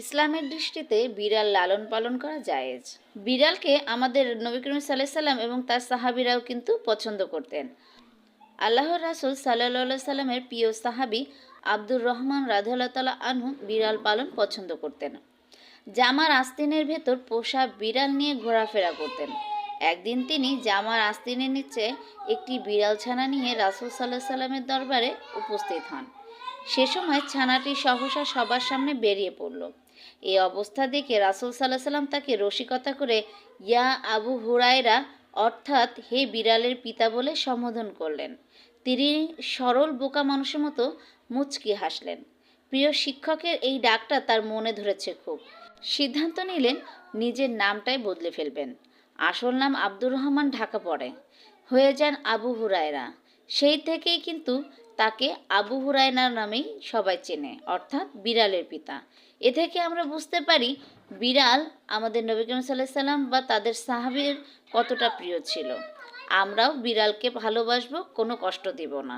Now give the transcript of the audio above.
ইসলামের দৃষ্টিতে বিড়াল লালন পালন করা জায়েজ। বিড়ালকে আমাদের নবী করিম সাল্লাহ সাল্লাম এবং তার সাহাবিরাও কিন্তু পছন্দ করতেন। আল্লাহর রাসুল সাল্লাহ সাল্লামের প্রিয় সাহাবি আব্দুর রহমান রাধুল্লাহ আনহু বিড়াল পালন পছন্দ করতেন। জামার আস্তিনের ভেতর পোষা বিড়াল নিয়ে ঘোরাফেরা করতেন। একদিন তিনি জামার আস্তিনের নিচে একটি বিড়াল ছানা নিয়ে রাসুল সাল্লাহ সাল্লামের দরবারে উপস্থিত হন। সে সময় ছানাটি সহসা সবার সামনে বেরিয়ে পড়ল। এই অবস্থা দেখে রাসুল সাল্লাহ সাল্লাম তাকে রসিকতা করে, ইয়া আবু হুরায়রা, অর্থাৎ হে বিড়ালের পিতা বলে সম্বোধন করলেন। তিনি সরল বোকা মানুষের মতো মুচকি হাসলেন। প্রিয় শিক্ষকের এই ডাকটা তার মনে ধরেছে খুব। সিদ্ধান্ত নিলেন নিজের নামটাই বদলে ফেলবেন। আসল নাম আব্দুর রহমান ঢাকা পড়ে। হয়ে যান আবু হুরায়রা। সেই থেকেই কিন্তু তাকে আবু হুরায়নার নামেই সবাই চেনে, অর্থাৎ বিড়ালের পিতা। এ থেকে আমরা বুঝতে পারি, বিড়াল আমাদের নবী করিম সাল্লাহ সাল্লাম বা তাদের সাহাবের কতটা প্রিয় ছিল। আমরাও বিড়ালকে ভালোবাসবো, কোনো কষ্ট দেব না।